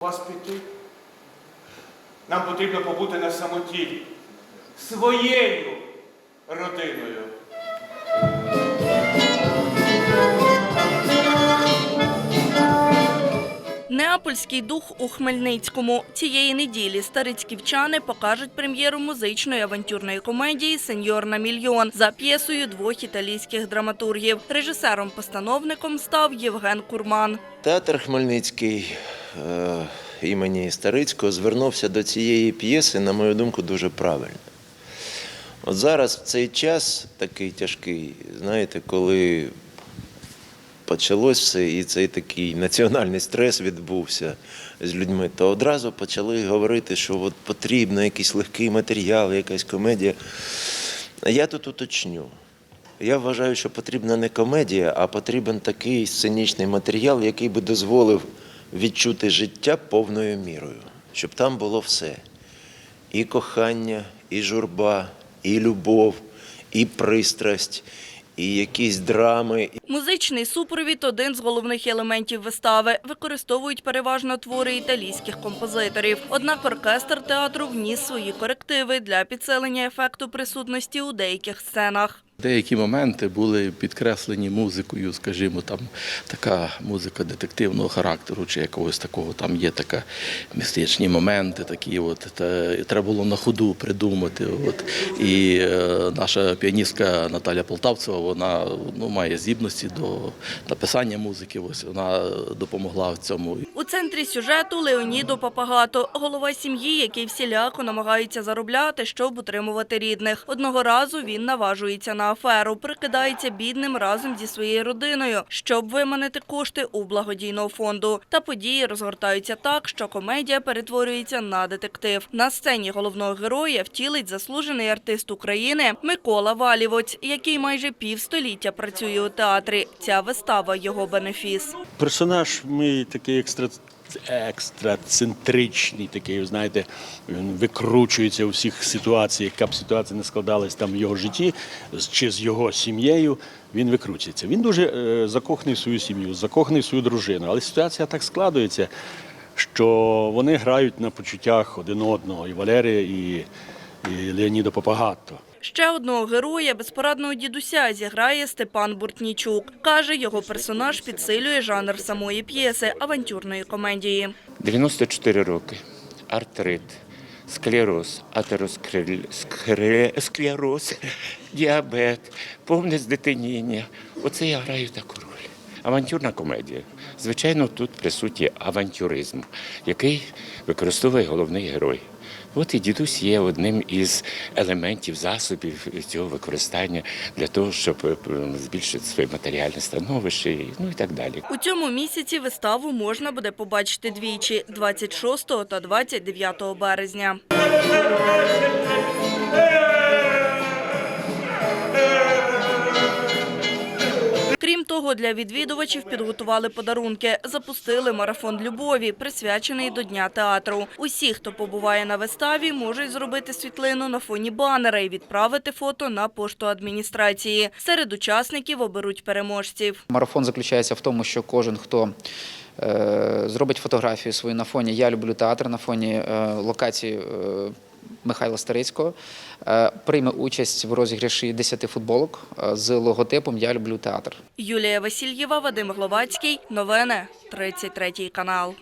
вас піти. Нам потрібно побути на самоті своєю родиною. Неапольський дух у Хмельницькому. Цієї неділі старицьківчани покажуть прем'єру музичної авантюрної комедії Сеньор на мільйон за п'єсою двох італійських драматургів. Режисером-постановником став Євген Курман. Театр Хмельницький е, імені Старицького звернувся до цієї п'єси, на мою думку, дуже правильно. От зараз в цей час такий тяжкий, знаєте, коли почалось все, і цей такий національний стрес відбувся з людьми, то одразу почали говорити, що от потрібно якийсь легкий матеріал, якась комедія. Я тут уточню. Я вважаю, що потрібна не комедія, а потрібен такий сценічний матеріал, який би дозволив відчути життя повною мірою, щоб там було все: і кохання, і журба, і любов, і пристрасть, і якісь драми, Музичний супровід – один з головних елементів вистави. Використовують переважно твори італійських композиторів. Однак оркестр театру вніс свої корективи для підсилення ефекту присутності у деяких сценах. Деякі моменти були підкреслені музикою, скажімо, там така музика детективного характеру, чи якогось такого, там є така містичні моменти, такі от та, треба було на ходу придумати. От. І е, наша піаністка Наталя Полтавцева, вона ну, має здібності до написання музики. Ось вона допомогла в цьому. У центрі сюжету Леонідо Папагато – голова сім'ї, який всіляко намагається заробляти, щоб утримувати рідних. Одного разу він наважується на аферу, прикидається бідним разом зі своєю родиною, щоб виманити кошти у благодійного фонду. Та події розгортаються так, що комедія перетворюється на детектив. На сцені головного героя втілить заслужений артист України Микола Валівоць, який майже півстоліття працює у театрі. Ця вистава – його бенефіс. Персонаж мій такий екстра. Екстрацентричний такий, знаєте, він викручується у всіх ситуаціях, яка б ситуація не складалась там в його житті чи з його сім'єю. Він викручується. Він дуже е, закоханий в свою сім'ю, закоханий в свою дружину. Але ситуація так складується, що вони грають на почуттях один одного, і Валерія, і, і Леоніда Попагатто. Ще одного героя, безпорадного дідуся, зіграє Степан Буртнічук. Каже, його персонаж підсилює жанр самої п'єси авантюрної комедії. 94 роки, артрит, склероз, атеросклероз, діабет, повне здитиніння. Оце я граю таку роль. Авантюрна комедія. Звичайно, тут присутній авантюризм, який використовує головний герой. От і дідусь є одним із елементів, засобів цього використання для того, щоб е, збільшити своє матеріальне становище, ну і так далі. У цьому місяці виставу можна буде побачити двічі – 26 та 29 березня. Того, для відвідувачів підготували подарунки. Запустили марафон любові, присвячений до Дня театру. Усі, хто побуває на виставі, можуть зробити світлину на фоні банера і відправити фото на пошту адміністрації. Серед учасників оберуть переможців. Марафон заключається в тому, що кожен, хто е, зробить фотографію свою на фоні Я люблю театр, на фоні е, локації е, Михайла Старицького, е, прийме участь в розіграші 10 футболок е, з логотипом Я люблю театр. Юлія Васильєва, Вадим Гловацький. Новини 33 канал.